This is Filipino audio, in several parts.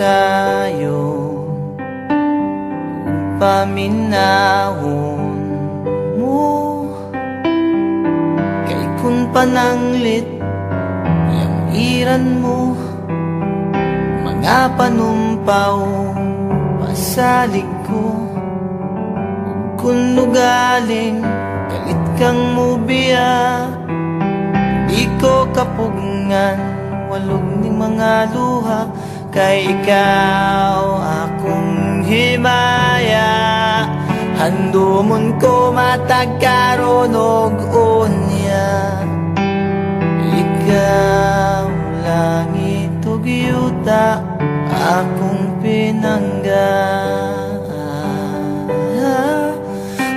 sayo paminahon mo. Kay kun pananglit Yang iran mo Mga panumpaw Pasalig ko. Kung nugaling Galit kang mubiya Di ko kapugngan Walog ning mga luha Kay ikaw akong himaya. Handumon ko matagkaronog unya. Ikaw lang itog yuta Akong pinangga.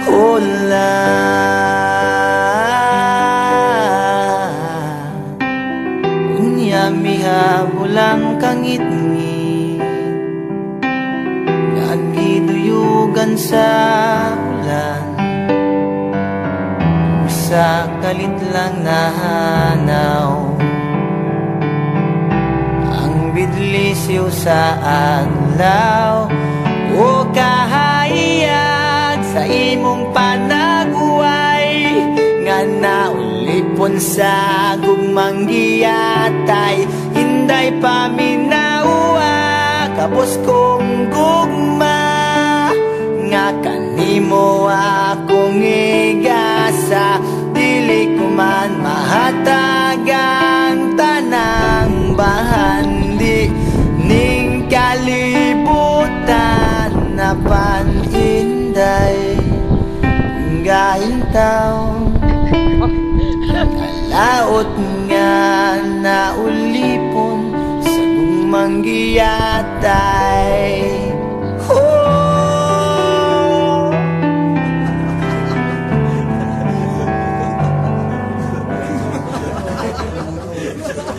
Hola Unya miha bulang kangit-ngit Nagiduyugan sa ulan. Sa kalit lang nahanaw. Ang bidlisiw sa adlaw. O kahayag sa imong panaguway. Nga naulipon sa gugmang giyatay kanimo akong igasa Dili ko man mahatagang tanang bahandi. Ning kalibutan na paninday Gaintaw Kalaot nga naulipon sa gumang giyatay